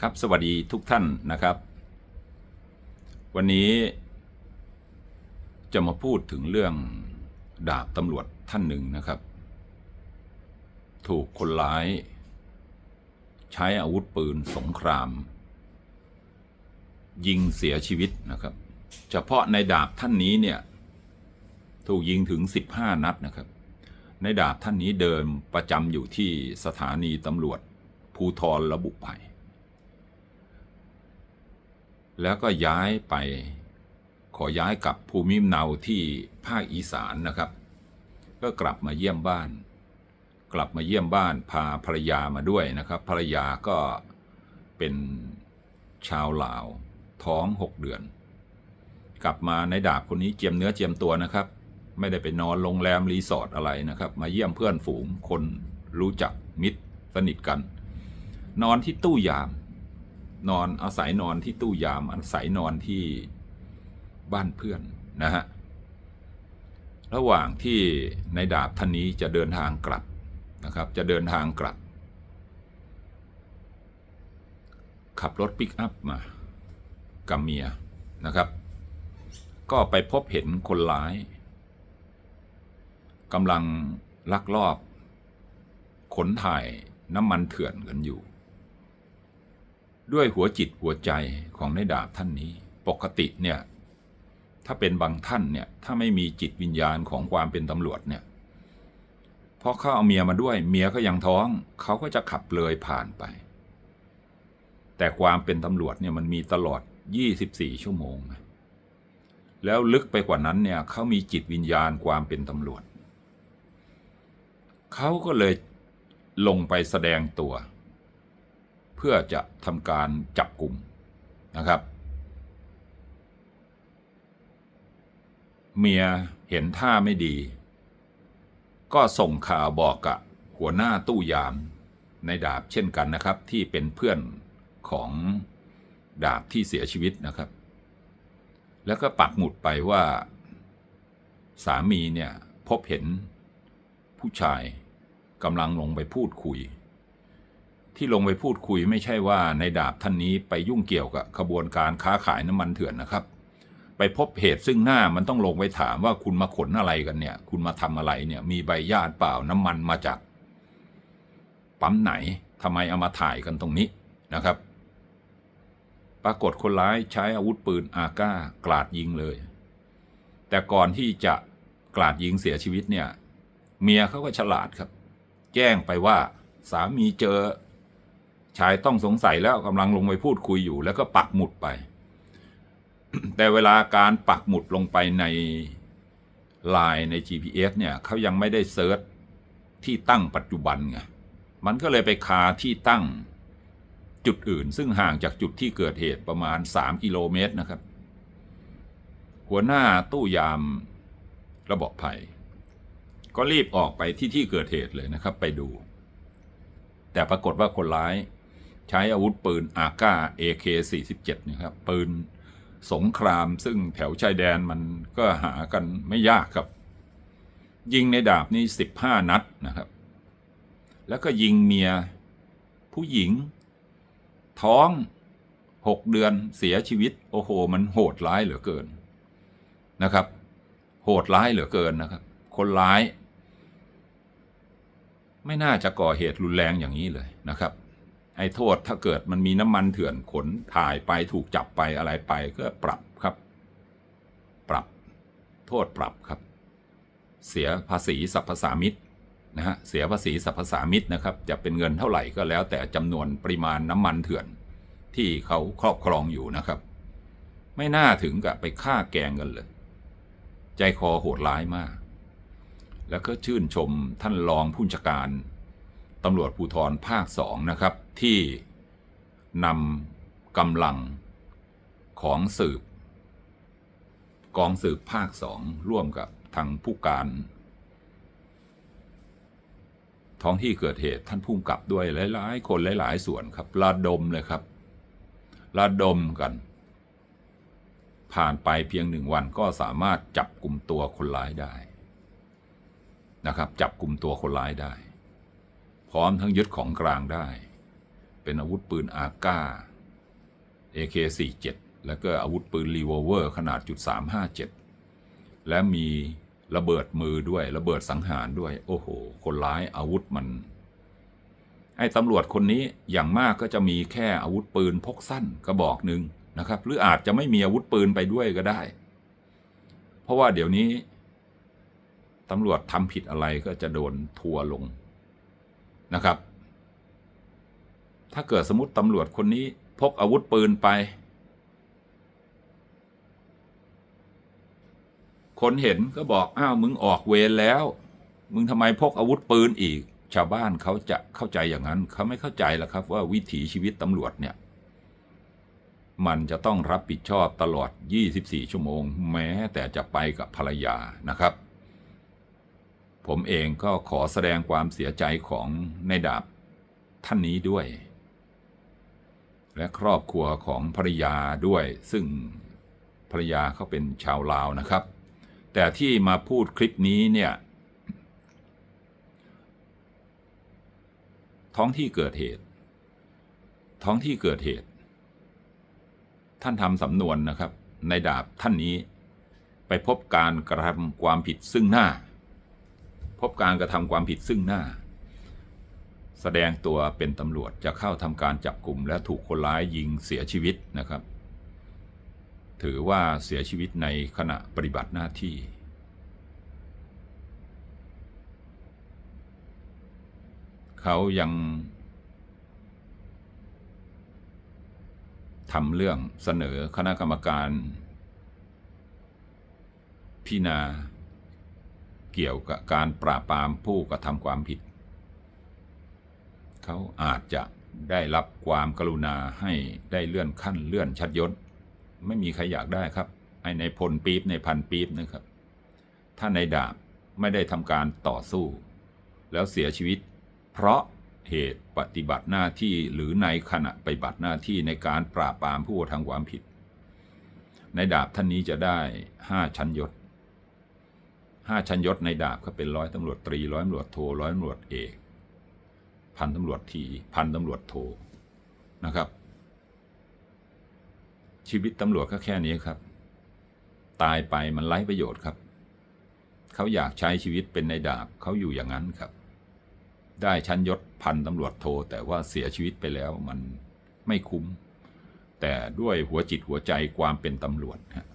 ครับสวัสดีทุกท่านนะครับ วันนี้จะมาพูดถึงเรื่องดาบตำรวจท่านหนึ่งนะครับ ถูกคนร้าย ใช้อาวุธปืนสงคราม ยิงเสียชีวิตนะครับ เฉพาะในดาบท่านนี้เนี่ย ถูกยิงถึง 15 นัดนะครับ ในดาบท่านนี้เดิมประจำอยู่ที่สถานีตำรวจภูทรระบุภัย แล้วก็ย้ายไป ขอย้ายกลับภูมิเนาที่ภาคอีสานนะครับ ก็กลับมาเยี่ยมบ้าน กลับมาเยี่ยมบ้านพาภรรยามาด้วยนะครับ ภรรยาก็เป็นชาวลาว ท้องหกเดือน กลับมาในดาบคนนี้เจียมเนื้อเจียมตัวนะครับ ไม่ได้ไปนอนโรงแรมรีสอร์ทอะไรนะครับ มาเยี่ยมเพื่อนฝูงคนรู้จักมิตรสนิทกัน นอนที่ตู้ยาม นอนอาศัยนอนที่ตู้ยามอาศัยนอนที่บ้านเพื่อนนะฮะระหว่างที่ในดาบท่านนี้จะเดินทางกลับนะครับ จะเดินทางกลับ ขับรถปิกอัพมากับเมียนะครับ ก็ไปพบเห็นคนร้ายกำลังลักลอบ ขนถ่ายน้ำมันเถื่อนกันอยู่ ด้วยหัวจิตหัวใจของในดาบท่านนี้ ปกติเนี่ย ถ้าเป็นบางท่านเนี่ย ถ้าไม่มีจิตวิญญาณของความเป็นตำรวจเนี่ยพอเขาเอาเมียมาด้วยเมียก็ยังท้อง เขาก็จะขับเลยผ่านไป แต่ความเป็นตำรวจเนี่ยมันมีตลอด 24 ชั่วโมง แล้วลึกไปกว่านั้นเนี่ยเขามีจิตวิญญาณความเป็นตำรวจ เขาก็เลยลงไปแสดงตัว เพื่อจะทำการจับกลุ่มนะครับ เมียเห็นท่าไม่ดี ก็ส่งข่าวบอกกับหัวหน้าตู้ยามในดาบเช่นกันนะครับ ที่เป็นเพื่อนของดาบที่เสียชีวิตนะครับ แล้วก็ปักหมุดไปว่า สามีเนี่ยพบเห็นผู้ชายกำลังลงไปพูดคุย ที่ลงไปพูดคุยไม่ใช่ว่าในดาบท่านนี้ไปยุ่งเกี่ยวกับขบวนการค้าขายน้ำมันเถื่อนนะครับ ไปพบเหตุซึ่งหน้ามันต้องลงไปถามว่าคุณมาขนอะไรกันเนี่ย คุณมาทำอะไรเนี่ย มีใบญาติเปล่าน้ำมันมาจากปั๊มไหนทำไมเอามาถ่ายกันตรงนี้นะครับ ปรากฏคนร้ายใช้อาวุธปืนอาก้ากราดยิงเลย แต่ก่อนที่จะกราดยิงเสียชีวิตเนี่ย เมียเขาก็ฉลาดครับ แจ้งไปว่าสามีเจอ ชายต้องสงสัยแล้วกำลังลงไปพูดคุยอยู่ แล้วก็ปักหมุดไป แต่เวลาการปักหมุดลงไปในไลน์ใน GPS เนี่ยเขายังไม่ได้เซิร์ชที่ตั้งปัจจุบันไงมันก็เลยไปคาที่ตั้งจุดอื่น ซึ่งห่างจากจุดที่เกิดเหตุประมาณ 3 กิโลเมตรนะครับ หัวหน้าตู้ยามระบบภัย ก็รีบออกไปที่ที่เกิดเหตุเลยนะครับ ไปดู แต่ปรากฏว่าคนร้าย ใช้อาวุธปืนอาก้า AK47 นะครับปืนสงครามซึ่งแถวชายแดนมันก็หากันไม่ยากครับ ยิงในดาบนี่15 นัดนะครับ แล้วก็ยิงเมียผู้หญิง ท้องหกเดือนเสียชีวิต โอ้โห มันโหดร้ายเหลือเกินนะครับ โหดร้ายเหลือเกินนะครับ คนร้าย ไม่น่าจะก่อเหตุรุนแรงอย่างนี้เลยนะครับ ไอ้โทษถ้าเกิดมันมีน้ำมันเถื่อนขนถ่ายไปถูกจับไปอะไรไปก็ปรับครับ ปรับ โทษปรับครับ เสียภาษีสรรพสามิตนะฮะเสียภาษีสรรพสามิตนะครับ จะเป็นเงินเท่าไหร่ก็แล้ว แต่จำนวนปริมาณน้ำมันเถื่อน ที่เขาครอบครองอยู่นะครับ ไม่น่าถึงกับไปฆ่าแกงกันเลย ใจคอโหดร้ายมาก แล้วก็ชื่นชมท่านรองผู้จัดการ ตำรวจภูธรภาคสองนะครับ ที่นำกำลังของสืบ กองสืบภาคสองร่วมกับทางผู้การ ท้องที่เกิดเหตุท่านผู้กับด้วยหลาย ๆ คนหลาย ๆ ส่วนครับระดมเลยครับระดมกัน ผ่านไปเพียงหนึ่งวันก็สามารถจับกลุ่มตัวคนร้ายได้นะครับ จับกลุ่มตัวคนร้ายได้ พร้อมทั้งยึดของกลางได้ เป็นอาวุธปืนอาก้า AK47 แล้วก็อาวุธปืนรีโวลเวอร์ขนาดจุด357 และมีระเบิดมือด้วยระเบิดสังหารด้วย โอ้โห คนร้ายอาวุธมันไอ้ตำรวจคนนี้อย่างมากก็จะมีแค่อาวุธปืนพกสั้นกระบอกหนึ่งนะครับ หรืออาจจะไม่มีอาวุธปืนไปด้วยก็ได้ เพราะว่าเดี๋ยวนี้ตำรวจทำผิดอะไรก็จะโดนทัวลง นะครับ ถ้าเกิดสมมติตำรวจคนนี้พกอาวุธปืนไป คนเห็นก็บอกอ้าวมึงออกเวรแล้ว มึงทำไมพกอาวุธปืนอีก ชาวบ้านเขาจะเข้าใจอย่างนั้น เขาไม่เข้าใจแล้วครับว่าวิถีชีวิตตำรวจเนี่ยมันจะต้องรับผิดชอบตลอด 24 ชั่วโมง แม้แต่จะไปกับภรรยานะครับ ผมเองก็ขอแสดงความเสียใจของในายดาบท่านนี้ด้วย และครอบครัวของภรรยาด้วย ซึ่งภรรยาเขาเป็นชาวลาวนะครับ แต่ที่มาพูดคลิปนี้เนี่ย ท้องที่เกิดเหตุ ท้องที่เกิดเหตุ ท่านทำสำนวนนะครับ ในดาบท่านนี้ไปพบการกระทำความผิดซึ่งหน้า บการกระทำความผิดซึ่งหน้า แสดงตัวเป็นตำรวจจะเข้าทำการจับกลุ่ม และถูกคนร้ายยิงเสียชีวิตนะครับ ถือว่าเสียชีวิตในขณะปฏิบัติหน้าที่ เขายังทำเรื่องเสนอคณะกรรมการพิจารณา เกี่ยวกับการปราบปรามผู้กระทำความผิด เขาอาจจะได้รับความกรุณาให้ได้เลื่อนขั้นเลื่อนชัดยศ ไม่มีใครอยากได้ครับไอ้ในพลปี๊บในพันปี๊บนะครับ ถ้าในดาบไม่ได้ทำการต่อสู้ แล้วเสียชีวิต เพราะเหตุปฏิบัติหน้าที่หรือในขณะปฏิบัติหน้าที่ในการปราบปรามผู้กระทำความผิด ในดาบท่านนี้จะได้ห้าชั้นยศ ห้าชั้นยศในดาบก็เป็นร้อยตำรวจตรีร้อยตำรวจโทร้อยตำรวจเอก พันตำรวจทีพันตำรวจโทนะครับ ชีวิตตำรวจก็แค่นี้ครับ ตายไปมันไร้ประโยชน์ครับ เขาอยากใช้ชีวิตเป็นในดาบเขาอยู่อย่างนั้นครับ ได้ชั้นยศพันตำรวจโท แต่ว่าเสียชีวิตไปแล้วมันไม่คุ้ม แต่ด้วยหัวจิตหัวใจความเป็นตำรวจฮะ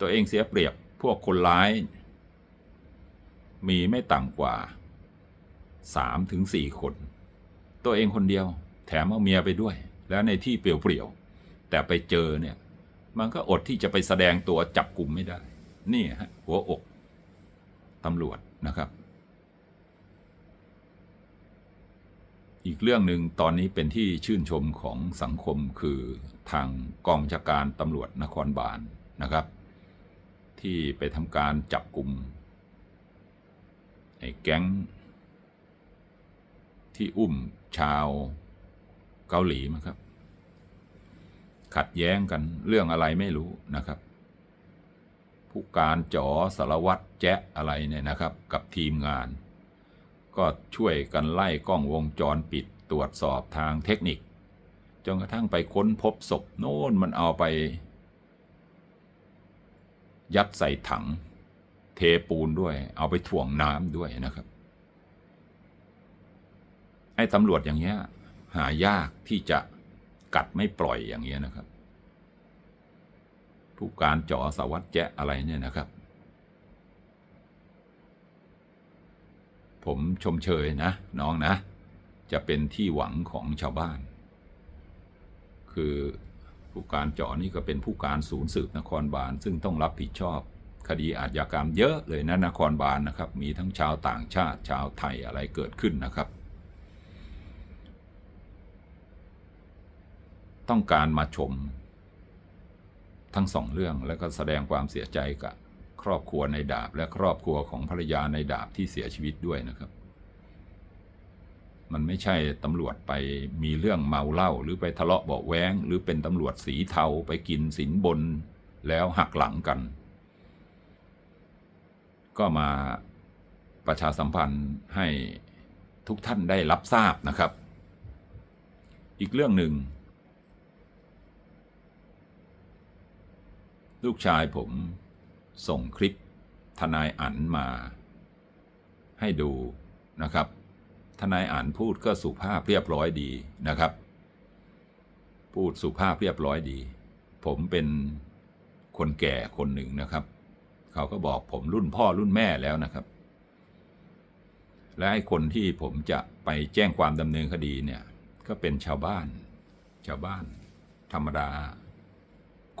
ตัวเองเสียเปรียบ พวกคนร้าย มีไม่ต่ำกว่าสามถึงสี่คน ตัวเองคนเดียว แถมเอาเมียไปด้วย แล้วในที่เปลี่ยวๆแต่ไปเจอเนี่ย มันก็อดที่จะไปแสดงตัวจับกลุ่มไม่ได้ นี่ฮะหัวอกตำรวจนะครับ อีกเรื่องหนึ่งตอนนี้เป็นที่ชื่นชมของสังคมคือทางกองชาการตำรวจนครบาลนะครับ ที่ไปทำการจับกลุ่มไอ้แก๊ง ที่อุ้มชาวเกาหลีมาครับ ขัดแย้งกันเรื่องอะไรไม่รู้นะครับ ผู้การจ๋อสารวัตรแจ๊ะอะไรเนี่ยนะครับ กับทีมงาน ก็ช่วยกันไล่กล้องวงจรปิดตรวจสอบทางเทคนิคจนกระทั่งไปค้นพบศพโน่นมันเอาไป ยัดใส่ถัง เทปูนด้วย เอาไปถ่วงน้ำด้วยนะครับ ไอ้ตำรวจอย่างเงี้ย หายากที่จะกัดไม่ปล่อยอย่างเงี้ยนะครับ ผู้การจ่อสวัตรแจ๊ะอะไรเนี่ยนะครับ ผมชมเชยนะ น้องนะ จะเป็นที่หวังของชาวบ้าน คือ ผู้การเจ่อนี่ก็เป็นผู้การศูนย์สืบนครบาลซึ่งต้องรับผิดชอบ คดีอาชญากรรมเยอะเลยนะนครบาลนะครับ มีทั้งชาวต่างชาติชาวไทยอะไรเกิดขึ้นนะครับ ต้องการมาชม ทั้งสองเรื่องแล้วก็แสดงความเสียใจกับครอบครัวในดาบและครอบครัวของภรรยาในดาบที่เสียชีวิตด้วยนะครับ มันไม่ใช่ตำรวจไปมีเรื่องเมาเหล้าหรือไปทะเลาะเบาแว้ง หรือเป็นตำรวจสีเทาไปกินสินบน แล้วหักหลังกัน ก็มาประชาสัมพันธ์ให้ทุกท่านได้รับทราบนะครับ อีกเรื่องหนึ่ง ลูกชายผมส่งคลิปทนายอันมาให้ดูนะครับ ทนายอันพูดก็สุภาพเรียบร้อยดีนะครับ พูดสุภาพเรียบร้อยดี ผมเป็นคนแก่คนหนึ่งนะครับ เขาก็บอกผมรุ่นพ่อรุ่นแม่แล้วนะครับ และไอ้คนที่ผมจะไปแจ้งความดำเนินคดีเนี่ย ก็เป็นชาวบ้าน ชาวบ้าน ธรรมดา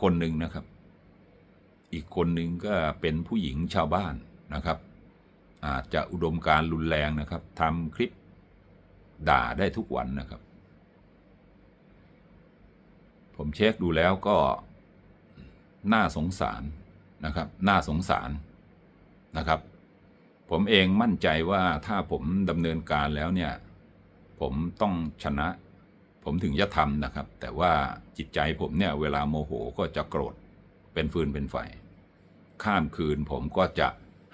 คนหนึ่งนะครับ อีกคนหนึ่งก็เป็นผู้หญิงชาวบ้านนะครับอาจจะอุดมการณ์รุนแรงนะครับทำคลิป ด่าได้ทุกวันนะครับ ผมเช็คดูแล้วก็น่าสงสารนะครับ น่าสงสารนะครับ ผมเองมั่นใจว่าถ้าผมดำเนินการแล้วเนี่ย ผมต้องชนะ ผมถึงจะทำนะครับ แต่ว่าจิตใจผมเนี่ยเวลาโมโหก็จะโกรธเป็นฟืนเป็นไฟข้ามคืนผมก็จะ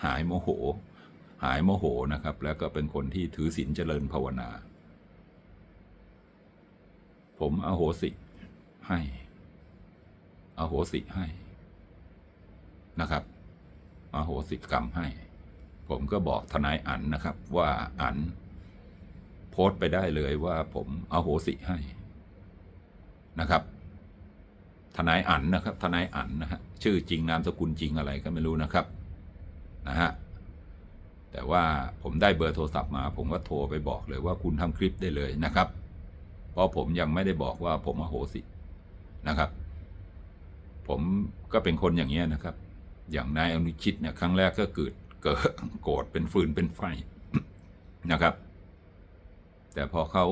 หายโมโห หายโมโหนะครับ แล้วก็เป็นคนที่ถือศีลเจริญภาวนา ผมอโหสิให้อโหสิให้นะครับอโหสิกรรมให้ ผมก็บอกทนายอันนะครับ ว่าอันโพสต์ไปได้เลยว่าผมอโหสิให้นะครับ ทนายอันนะครับ ทนายอันนะฮะชื่อจริงนามสกุลจริงอะไรก็ไม่รู้นะครับนะฮะแต่ว่าผมได้เบอร์โทรศัพท์มา ผมก็โทรไปบอกเลยว่าคุณทำคลิปได้เลยนะครับ ราะผมยังไม่ได้บอกว่าผมอโหสินะครับ ผมก็เป็นคนอย่างเงี้นะครับ อย่างนายอนุชิตเนี่ยครั้งแรกก็เกิดเกิดโกรธเป็นฟืนเป็นไฟนะครับ แต่พอเขา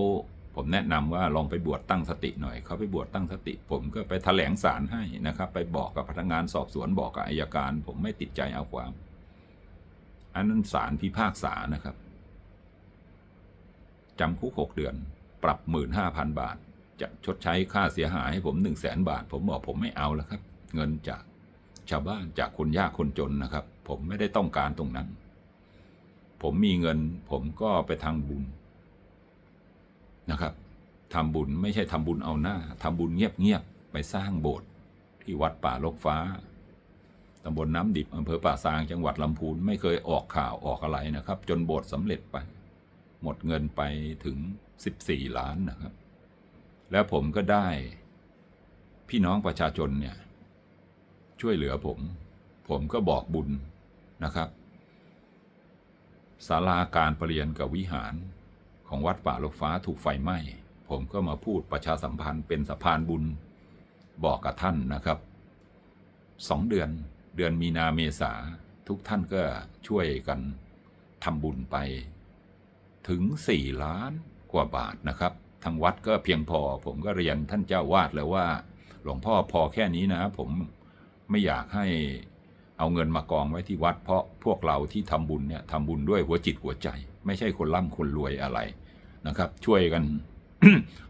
ผมแนะนำว่าลองไปบวชตั้งสติหน่อยเขาไปบวชตั้งสติ ผมก็ไปแถลงสารให้นะครับ ไปบอกกับพนักงานสอบสวนบอกกับอายการ ผมไม่ติดใจเอาความ อันนั้นสารพิพากษานะครับจำคุกหกเดือน ปรับหมื่นห้าพันบาท จะชดใช้ค่าเสียหายให้ผมหนึ่งแสนบาท ผมบอกผมไม่เอาแล้วครับ เงินจากชาวบ้านจากคนยากคนจนนะครับ ผมไม่ได้ต้องการตรงนั้น ผมมีเงิน ผมก็ไปทางบุญนะครับทำบุญไม่ใช่ทำบุญเอาหน้าทำบุญเงียบๆไปสร้างโบสถ์ที่วัดป่าลกฟ้าตำบลน้ำดิบอำเภอป่าซางจังหวัดลำพูนไม่เคยออกข่าวออกอะไรนะครับ จนโบสถ์สำเร็จไป หมดเงินไปถึง 14 ล้านนะครับ แล้วผมก็ได้พี่น้องประชาชนเนี่ยช่วยเหลือผม ผมก็บอกบุญนะครับศาลาการประเรียนกับวิหารของวัดป่าลกฟ้าถูกไฟไหม้ ผมก็มาพูดประชาสัมพันธ์เป็นสะพานบุญบอกกับท่านนะครับสองเดือนเดือนมีนาเมษาทุกท่านก็ช่วยกันทำบุญไปถึงสี่ล้าน ว่าบาทนะครับ ทางวัดก็เพียงพอ ผมก็เรียนท่านเจ้าวาดแล้วว่า หลวงพ่อพอแค่นี้นะ ผมไม่อยากให้เอาเงินมากองไว้ที่วัด เพราะพวกเราที่ทำบุญเนี่ยทำบุญด้วยหัวจิตหัวใจ ไม่ใช่คนร่ำคนรวยอะไรนะครับ ช่วยกัน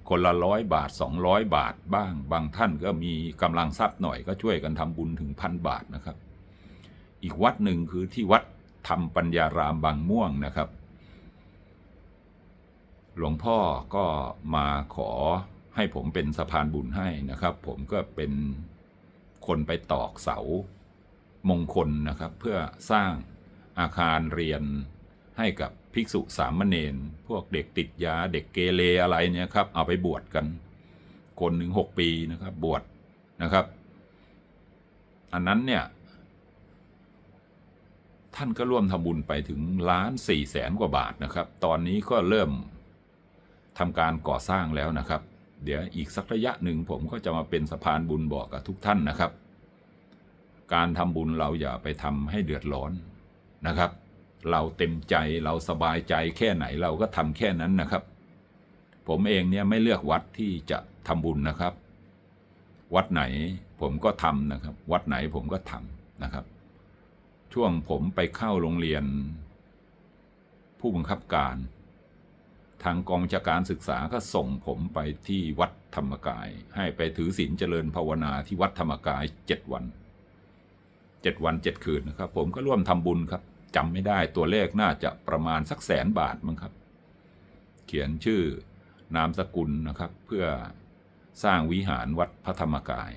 คนละร้อยบาทสองร้อยบาทบ้าง บางท่านก็มีกำลังทรัพย์หน่อยก็ช่วยกันทำบุญถึงพันบาทนะครับ อีกวัดหนึ่งคือที่วัดธรรมปัญญารามบางม่วงนะครับ หลวงพ่อก็มาขอให้ผมเป็นสะพานบุญให้นะครับ ผมก็เป็นคนไปตอกเสามงคลนะครับ เพื่อสร้างอาคารเรียนให้กับภิกษุสามเณรพวกเด็กติดยาเด็กเกเรอะไรเนี่ยครับ เอาไปบวชกัน คนหนึ่งหกปีนะครับ บวชนะครับ อันนั้นเนี่ย ท่านก็ร่วมทำบุญไปถึงล้านสี่แสนกว่าบาทนะครับ ตอนนี้ก็เริ่ม ทำการก่อสร้างแล้วนะครับ เดี๋ยวอีกสักระยะหนึ่งผมก็จะมาเป็นสะพานบุญบอกกับทุกท่านนะครับ การทำบุญเราอย่าไปทำให้เดือดร้อนนะครับ เราเต็มใจเราสบายใจแค่ไหนเราก็ทำแค่นั้นนะครับ ผมเองเนี่ยไม่เลือกวัดที่จะทำบุญนะครับ วัดไหนผมก็ทำนะครับ วัดไหนผมก็ทำนะครับ ช่วงผมไปเข้าโรงเรียน ผู้บังคับการ ทางกองจาการศึกษาก็ส่งผมไปที่วัดธรรมกาย ให้ไปถือศีลเจริญภาวนาที่วัดธรรมกายเจ็ดวันเจ็ดวันเจ็ดคืนนะครับ ผมก็ร่วมทำบุญครับจำไม่ได้ตัวเลขน่าจะประมาณสักแสนบาทมั้งครับ เขียนชื่อนามสกุลนะครับ เพื่อสร้างวิหารวัดพระธรรมกาย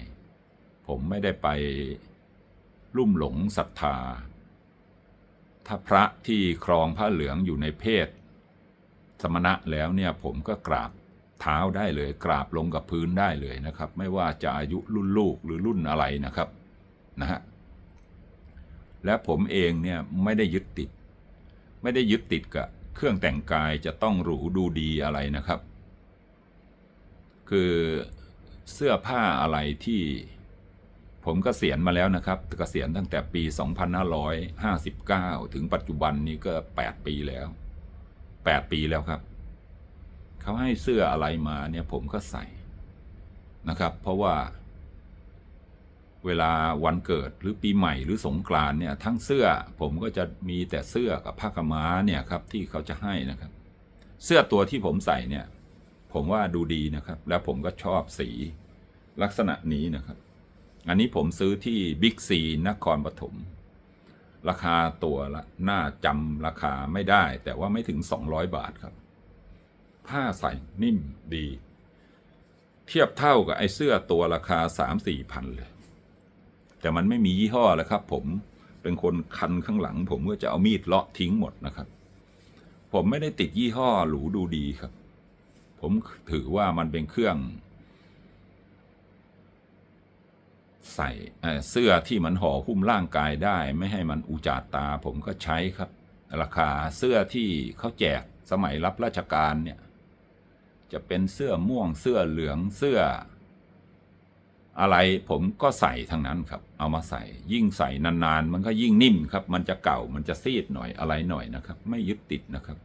ผมไม่ได้ไปลุ่มหลงศรัทธา ถ้าพระที่ครองผ้าเหลืองอยู่ในเพศ สมณะแล้วเนี่ยผมก็กราบเท้าได้เลย กราบลงกับพื้นได้เลยนะครับ ไม่ว่าจะอายุรุ่นลูกหรือรุ่นอะไรนะครับนะฮะและผมเองเนี่ยไม่ได้ยึดติด ไม่ได้ยึดติดกับเครื่องแต่งกายจะต้องหรูดูดีอะไรนะครับ คือเสื้อผ้าอะไรที่ผมกเกษียณมาแล้วนะครับเกษียณตั้งแต่ปี 2559 ถึงปัจจุบันนี้ก็ 8 ปีแล้ว 8 ปีแล้วครับเขาให้เสื้ออะไรมาเนี่ยผมก็ใส่นะครับ เพราะว่า เวลาวันเกิดหรือปีใหม่หรือสงกรานเนี่ยทั้งเสื้อผมก็จะมีแต่เสื้อกับผ้ากม้าเนี่ยครับที่เขาจะให้นะครับ เสื้อตัวที่ผมใส่เนี่ย ผมว่าดูดีนะครับ แล้วผมก็ชอบสีลักษณะนี้นะครับ อันนี้ผมซื้อที่บิ๊กซีนครปฐม ราคาตัวละน่าจำราคาไม่ได้ แต่ว่าไม่ถึง 200 บาทครับ ผ้าใส่นิ่มดี เทียบเท่ากับไอ้เสื้อตัวราคา 3-4พันเลย แต่มันไม่มียี่ห้อเลยครับ ผมเป็นคนคันข้างหลัง ผมก็จะเอามีดเลาะทิ้งหมดนะครับ ผมไม่ได้ติดยี่ห้อหรูดูดีครับ ผมถือว่ามันเป็นเครื่อง ใส่เสื้อที่มันห่อหุ้มร่างกายได้ ไม่ให้มันอุจาตาผมก็ใช้ครับ ราคาเสื้อที่เขาแจกสมัยรับราชการเนี่ยจะเป็นเสื้อม่วงเสื้อเหลืองเสื้อ อะไรผมก็ใส่ทั้งนั้นครับ เอามาใส่ ยิ่งใส่นานๆ มันก็ยิ่งนิ่มครับ มันจะเก่ามันจะซีดหน่อยอะไรหน่อยนะครับ ไม่ยึดติดนะครับ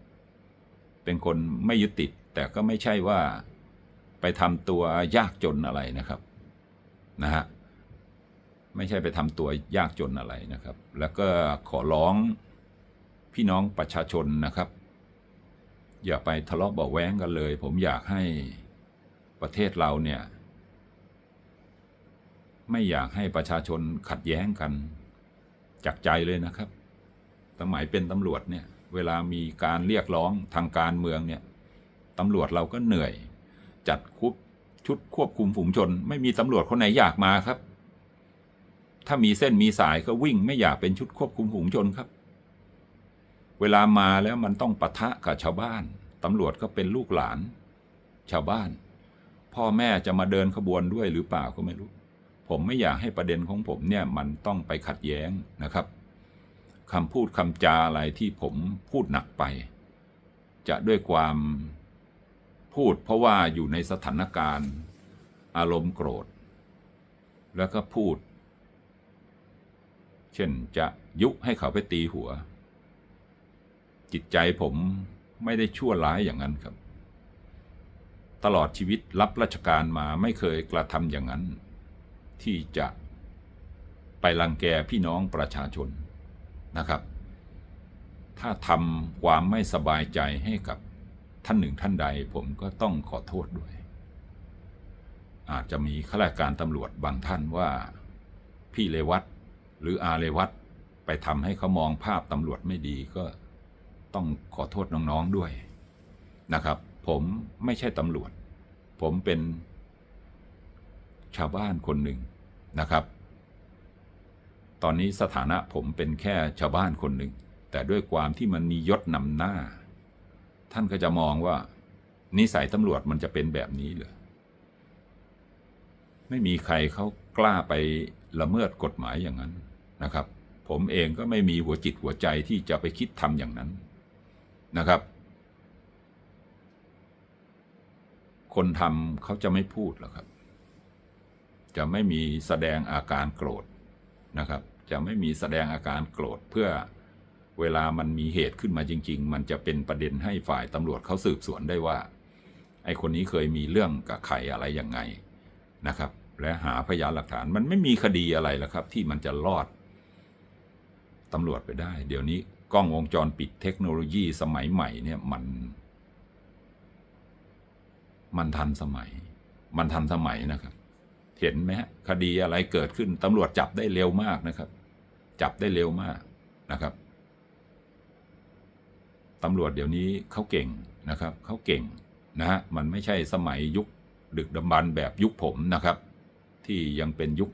เป็นคนไม่ยึดติด แต่ก็ไม่ใช่ว่าไปทำตัวยากจนอะไรนะครับ นะฮะ ไม่ใช่ไปทำตัวยากจนอะไรนะครับ แล้วก็ขอร้องพี่น้องประชาชนนะครับ อย่าไปทะเลาะเบาแว้งกันเลย ผมอยากให้ประเทศเราเนี่ย ไม่อยากให้ประชาชนขัดแย้งกัน จากใจเลยนะครับ สมัยเป็นตำรวจเนี่ย เวลามีการเรียกร้องทางการเมืองเนี่ยตำรวจเราก็เหนื่อย จัดคุบชุดควบคุมฝูงชน ไม่มีตำรวจคนไหนอยากมาครับ ถ้ามีเส้นมีสายก็วิ่งไม่อยากเป็นชุดควบคุมฝูงชนครับ เวลามาแล้วมันต้องปะทะกับชาวบ้านตำรวจก็เป็นลูกหลาน ชาวบ้าน พ่อแม่จะมาเดินขบวนด้วยหรือเปล่าก็ไม่รู้ ผมไม่อยากให้ประเด็นของผมเนี่ยมันต้องไปขัดแย้งนะครับคำพูดคำจาอะไรที่ผมพูดหนักไป จะด้วยความพูดเพราะว่าอยู่ในสถานการณ์ อารมณ์โกรธ แล้วก็พูด เช่นจะยุให้เขาไปตีหัว จิตใจผมไม่ได้ชั่วร้ายอย่างนั้นครับ ตลอดชีวิตรับราชการมาไม่เคยกระทำอย่างนั้น ที่จะไปรังแกพี่น้องประชาชนนะครับ ถ้าทำความไม่สบายใจให้กับท่านหนึ่งท่านใดผมก็ต้องขอโทษด้วย อาจจะมีข้าราชการตำรวจบางท่านว่า พี่เลวัต หรืออาเลวัตไปทำให้เขามองภาพตำรวจไม่ดีก็ต้องขอโทษน้องๆด้วยนะครับ ผมไม่ใช่ตำรวจ ผมเป็นชาวบ้านคนหนึ่งนะครับ ตอนนี้สถานะผมเป็นแค่ชาวบ้านคนหนึ่ง แต่ด้วยความที่มันมียศนำหน้า ท่านก็จะมองว่า นิสัยตำรวจมันจะเป็นแบบนี้เหรอไม่มีใครเขากล้าไปละเมิดกฎหมายอย่างนั้น นะครับ ผมเองก็ไม่มีหัวจิตหัวใจที่จะไปคิดทำอย่างนั้นนะครับ คนทำเขาจะไม่พูดหรอกครับ จะไม่มีแสดงอาการโกรธนะครับ จะไม่มีแสดงอาการโกรธเพื่อเวลามันมีเหตุขึ้นมาจริง ๆ มันจะเป็นประเด็นให้ฝ่ายตำรวจเขาสืบสวนได้ว่า ไอ้คนนี้เคยมีเรื่องกับใครอะไรยังไงนะครับ และหาพยานหลักฐานมันไม่มีคดีอะไรแล้วครับ ที่มันจะรอด ตำรวจไปได้ เดี๋ยวนี้กล้องวงจรปิดเทคโนโลยีสมัยใหม่เนี่ยมัน มันทันสมัย มันทันสมัยนะครับ เห็นไหมฮะคดีอะไรเกิดขึ้นตำรวจจับได้เร็วมากนะครับ จับได้เร็วมากนะครับตำรวจเดี๋ยวนี้เขาเก่งนะครับเขาเก่งนะฮะมันไม่ใช่สมัยยุคดึกดำบรรพ์แบบยุคผมนะครับ ที่ยังเป็นยุค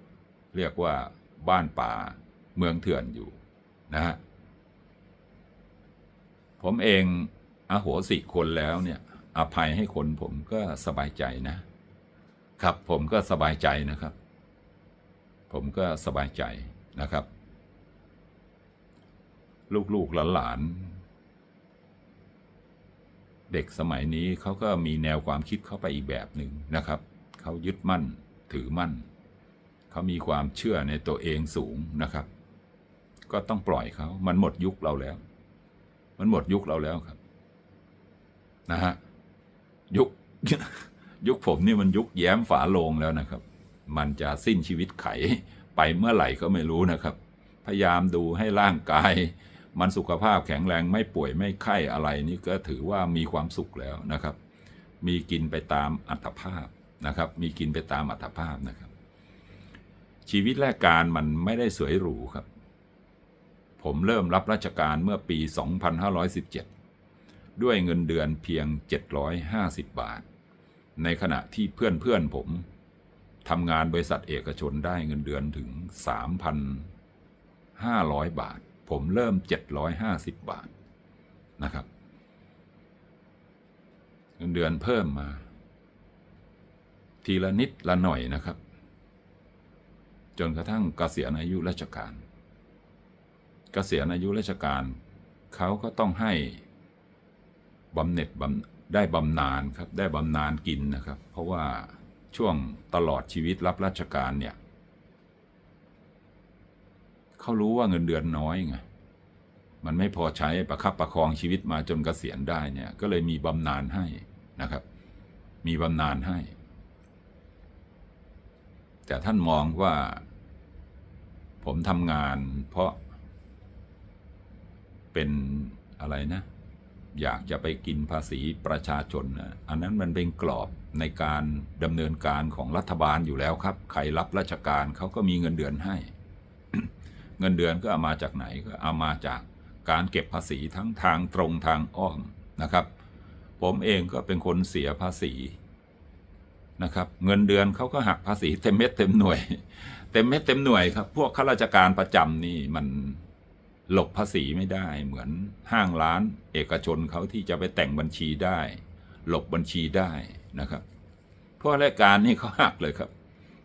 เรียกว่าบ้านป่าเมืองเถื่อนอยู่ นะฮะผมเองอโหสิคนแล้วเนี่ย อภัยให้คนผมก็สบายใจนะ ครับผมก็สบายใจนะครับ ผมก็สบายใจนะครับ ลูกๆหลานๆเด็กสมัยนี้เขาก็มีแนวความคิดเข้าไปอีกแบบหนึ่งนะครับเขายึดมั่นถือมั่น เขามีความเชื่อในตัวเองสูงนะครับ ก็ต้องปล่อยเขา มันหมดยุคเราแล้ว มันหมดยุคเราแล้วครับ นะฮะ ยุค ยุคผมนี่มันยุคแย้มฝาโลงแล้วนะครับ มันจะสิ้นชีวิตไขไปเมื่อไหร่ก็ไม่รู้นะครับ พยายามดูให้ร่างกาย มันสุขภาพแข็งแรงไม่ป่วยไม่ไข้อะไรนี่ก็ถือว่ามีความสุขแล้วนะครับ มีกินไปตามอัตภาพนะครับ มีกินไปตามอัตภาพนะครับ ชีวิตแรกการมันไม่ได้สวยหรูครับ ผมเริ่มรับราชการเมื่อปี 2517 ด้วยเงินเดือนเพียง 750 บาท ในขณะที่เพื่อนๆผมทำงานบริษัทเอกชนได้เงินเดือนถึง 3,500 บาท ผมเริ่ม 750 บาทนะครับ เงินเดือนเพิ่มมา ทีละนิดละหน่อยนะครับ จนกระทั่งเกษียณอายุราชการ กษียณอายุราชการ เขาก็ต้องให้บำเหน็จบำได้บำนาญครับ ได้บำนาญกินนะครับ เพราะว่าช่วงตลอดชีวิตรับราชการเนี่ยเขารู้ว่าเงินเดือนน้อยไงมันไม่พอใช้ประคับประคองชีวิตมาจนเกษียณได้เนี่ยก็เลยมีบำนาญให้นะครับ มีบำนาญให้ แต่ท่านมองว่า ผมทำงานเพราะ เป็นอะไรนะ อยากจะไปกินภาษีประชาชนนะอันนั้นมันเป็นกรอบในการดำเนินการของรัฐบาลอยู่แล้วครับ ใครรับราชการเขาก็มีเงินเดือนให้ เงินเดือนก็เอามาจากไหนก็เอามาจากการเก็บภาษีทั้งทางตรงทางอ้อมนะครับ ผมเองก็เป็นคนเสียภาษีนะครับ เงินเดือนเขาก็หักภาษีเต็มเม็ดเต็มหน่วย เต็มเม็ดเต็มหน่วยครับ พวกข้าราชการประจำนี่มัน หลบภาษีไม่ได้เหมือนห้างร้านเอกชนเขาที่จะไปแต่งบัญชีได้ หลบบัญชีได้นะครับพวกราชการนี่เขาหักเลยครับ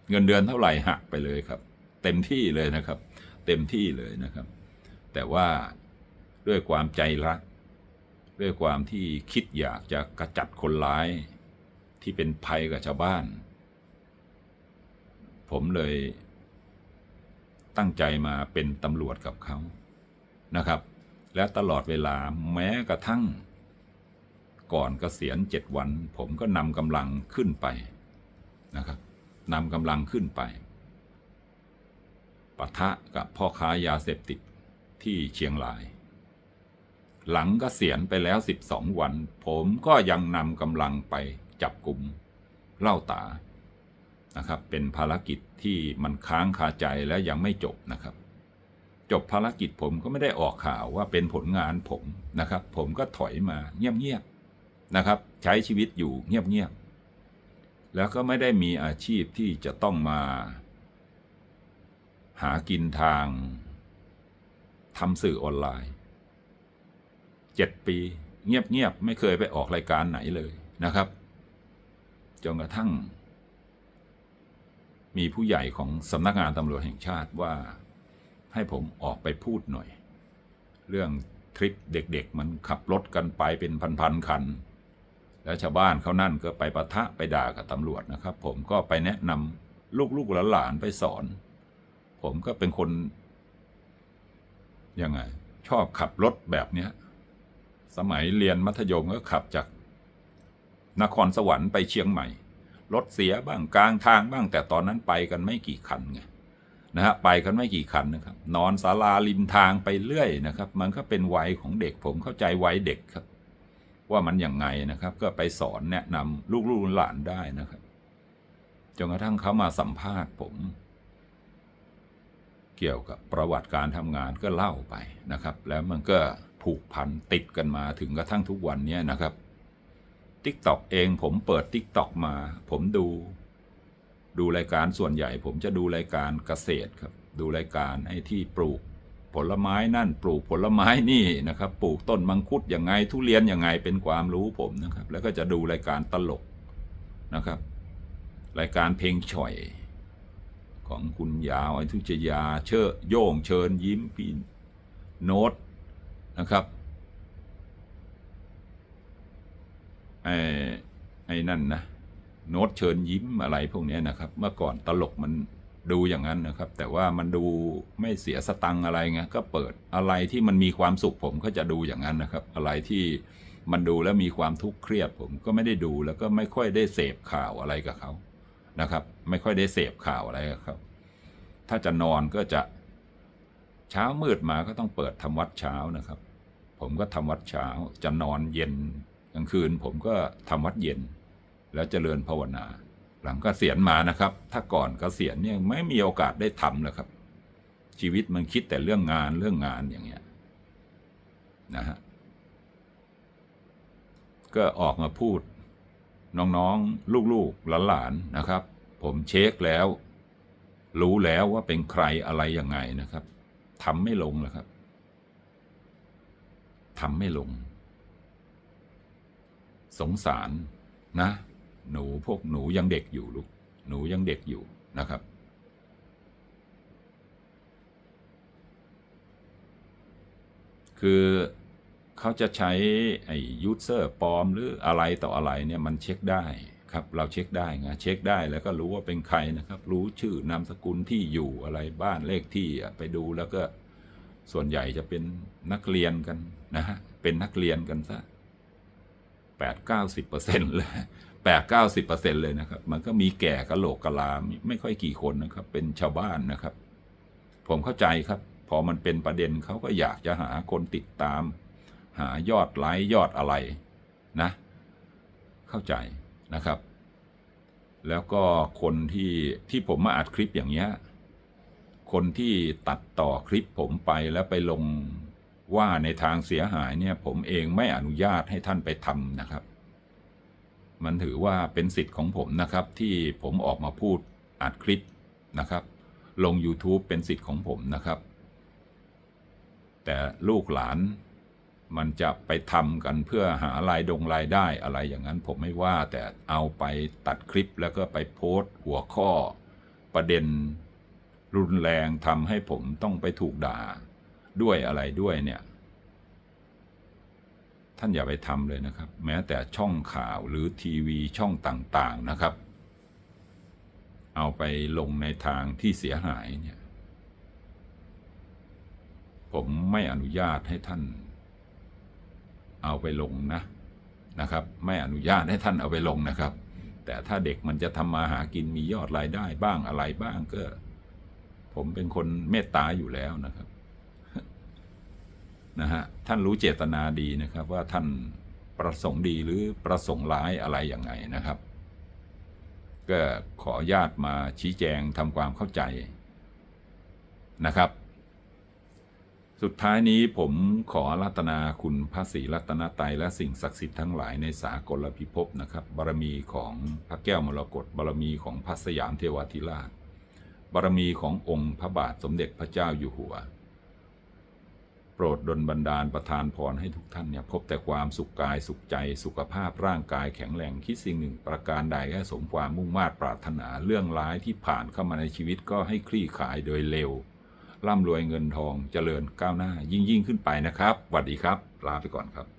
เงินเดือนเท่าไหร่หักไปเลยครับ เต็มที่เลยนะครับ เต็มที่เลยนะครับ แต่ว่าด้วยความใจรัก ด้วยความที่คิดอยากจะกระจัดคนร้าย ที่เป็นภัยกับชาวบ้าน ผมเลย ตั้งใจมาเป็นตำรวจกับเขา นะครับ และตลอดเวลาแม้กระทั่ง ก่อนเกษียณเจ็ดวัน ผมก็นำกำลังขึ้นไปนะครับนำกำลังขึ้นไปปะทะกับพ่อค้ายาเสพติดที่เชียงราย หลังกเกษียณไปแล้ว 12 วัน ผมก็ยังนำกำลังไปจับกลุ่มเล่าตานะครับ เป็นภารกิจที่มันค้างคาใจและยังไม่จบนะครับ จบภารกิจผมก็ไม่ได้ออกข่าวว่าเป็นผลงานผมนะครับ ผมก็ถอยมาเงียบๆนะครับ ใช้ชีวิตอยู่เงียบๆแล้วก็ไม่ได้มีอาชีพที่จะต้องมา หากินทางทำสื่อออนไลน์เจ็ดปี เงียบๆไม่เคยไปออกรายการไหนเลยนะครับจนกระทั่ง มีผู้ใหญ่ของสำนักงานตำรวจแห่งชาติว่า ให้ผมออกไปพูดหน่อย เรื่องทริปเด็กๆ มันขับรถกันไปเป็นพันๆคัน แล้วชาวบ้านเขานั่นก็ไปประทะไปด่ากับตำรวจนะครับ ผมก็ไปแนะนำลูกๆหลานๆไปสอน ผมก็เป็นคนยังไง ชอบขับรถแบบเนี้ยสมัยเรียนมัธยมก็ขับจากนครสวรรค์ไปเชียงใหม่ รถเสียบ้างกลางทางบ้างแต่ตอนนั้นไปกันไม่กี่คันไง นะฮะไปกันไม่กี่คันนะครับ นอนศาลาริมทางไปเรื่อยนะครับ มันก็เป็นวัยของเด็กผมเข้าใจวัยเด็กครับ ว่ามันอยังไงนะครับ ก็ไปสอนแนะนำลูกๆหลานได้นะครับจนกระทั่งเขามาสัมภาษณ์ผม เกี่ยวกับประวัติการทำงานก็เล่าไปนะครับ แล้วมันก็ผูกพันติดกันมาถึงกระทั่งทุกวันนี้นะครับ TikTok เองผมเปิด TikTok มา ผมดู ดูรายการส่วนใหญ่ ผมจะดูรายการเกษตรครับ ดูรายการไอ้ที่ปลูกผลไม้นั่นปลูกผลไม้นี่นะครับ ปลูกต้นมังคุดยังไง ทุเรียนยังไงเป็นความรู้ผมนะครับ แล้วก็จะดูรายการตลกนะครับ รายการเพลงฉ่อย ของคุณยาวอทุจยา เชิโย่งเชิญยิ้มปีโน้ตนะครับไอ้ไอ้นั่นนะ โน้ตเชิญยิ้มอะไรพวกนี้นะครับ เมื่อก่อนตลกมันดูอย่างนั้นนะครับ แต่ว่ามันดูไม่เสียสตังอะไรไงก็เปิดอะไรที่มันมีความสุขผมก็จะดูอย่างนั้นนะครับ อะไรที่มันดูแล้วมีความทุกข์เครียดผมก็ไม่ได้ดูแล้วก็ไม่ค่อยได้เสพข่าวอะไรกับเขานะครับ ไม่ค่อยได้เสพข่าวอะไรกับเขาถ้าจะนอนก็จะเช้ามืดมาก็ต้องเปิดทำวัดเช้านะครับ ผมก็ทำวัดเช้าจะนอนเย็นกลางคืน ผมก็ทำวัดเย็น แล้วเจริญภาวนา หลังกเกษียณมานะครับ ถ้าก่อนกเกษียณเนี่ยไม่มีโอกาสได้ทำเลยครับ ชีวิตมันคิดแต่เรื่องงานเรื่องงานอย่างเงี้ยนะฮะก็ออกมาพูดน้องๆ ลูกๆ หลานๆ นะครับ ผมเช็คแล้ว รู้แล้วว่าเป็นใครอะไรยังไงนะครับทำไม่ลงแล้วครับทำไม่ลง สงสารนะ หนูพวกหนูยังเด็กอยู่ลูกหนูยังเด็กอยู่นะครับ คือเขาจะใช้ไอ้ยูเซอร์ปลอมหรืออะไรต่ออะไรเนี่ยมันเช็คได้ครับเราเช็คได้ไงเช็คได้แล้วก็รู้ว่าเป็นใครนะครับ รู้ชื่อนามสกุลที่อยู่อะไรบ้านเลขที่ไปดูแล้วก็ส่วนใหญ่จะเป็นนักเรียนกันนะฮะเป็นนักเรียนกันซะแปดเก้าสิบเปอร์เซ็นต์เลย แปดเก้าสิบเปอร์เซ็นต์เลยนะครับ มันก็มีแก่กะโหลกกะลาไม่ไม่ค่อยกี่คนนะครับ เป็นชาวบ้านนะครับ ผมเข้าใจครับ พอมันเป็นประเด็นเขาก็อยากจะหาคนติดตาม หายอดไลค์ยอดอะไรนะ เข้าใจนะครับ แล้วก็คนที่ที่ผมมาอัดคลิปอย่างเงี้ยคนที่ตัดต่อคลิปผมไปแล้วไปลงว่าในทางเสียหายเนี่ย ผมเองไม่อนุญาตให้ท่านไปทำนะครับ มันถือว่าเป็นสิทธิ์ของผมนะครับที่ผมออกมาพูดอัดคลิปนะครับ ลง YouTube เป็นสิทธิ์ของผมนะครับ แต่ลูกหลานมันจะไปทำกันเพื่อหารายดงรายได้อะไรอย่างนั้นผมไม่ว่าแต่เอาไปตัดคลิปแล้วก็ไปโพสต์หัวข้อ ประเด็นรุนแรงทำให้ผมต้องไปถูกด่าด้วยอะไรด้วยเนี่ย ท่านอย่าไปทำเลยนะครับ แม้แต่ช่องข่าวหรือทีวีช่องต่างๆนะครับ เอาไปลงในทางที่เสียหายเนี่ยผมไม่อนุญาตให้ท่าน เอาไปลงนะนะครับ ไม่อนุญาตให้ท่านเอาไปลงนะครับ แต่ถ้าเด็กมันจะทำมาหากินมียอดรายได้บ้างอะไรบ้างก็ ผมเป็นคนเมตตาอยู่แล้วนะครับ นะฮะท่านรู้เจตนาดีนะครับว่าท่านประสงค์ดีหรือประสงค์ร้ายอะไรอย่างไงนะครับ ก็ขอญาตมาชี้แจงทำความเข้าใจนะครับ สุดท้ายนี้ผมขอรัตนาคุณพระศรีรัตนตยและสิ่งศักดิ์สิทธิ์ทั้งหลายในสากลพิภพนะครับบารมีของพระแก้วมรกตบารมีของพระสยามเทวาธิราชบารมีขององค์พระบาทสมเด็จพระเจ้าอยู่หัว โปรดดลบันดาลประทานพรให้ทุกท่านเนี่ยพบแต่ความสุขกายสุขใจสุขภาพร่างกายแข็งแรงคิดสิ่งหนึ่ง ประการใดให้สมความมุ่งมา่ปรารถนาเรื่องร้ายที่ผ่านเข้ามาในชีวิตก็ให้คลี่คลายโดยเร็ว ร่ำรวยเงินทองเจริญก้าวหน้ายิ่งยิ่งขึ้นไปนะครับสวัสดีครับ ลาไปก่อนครับ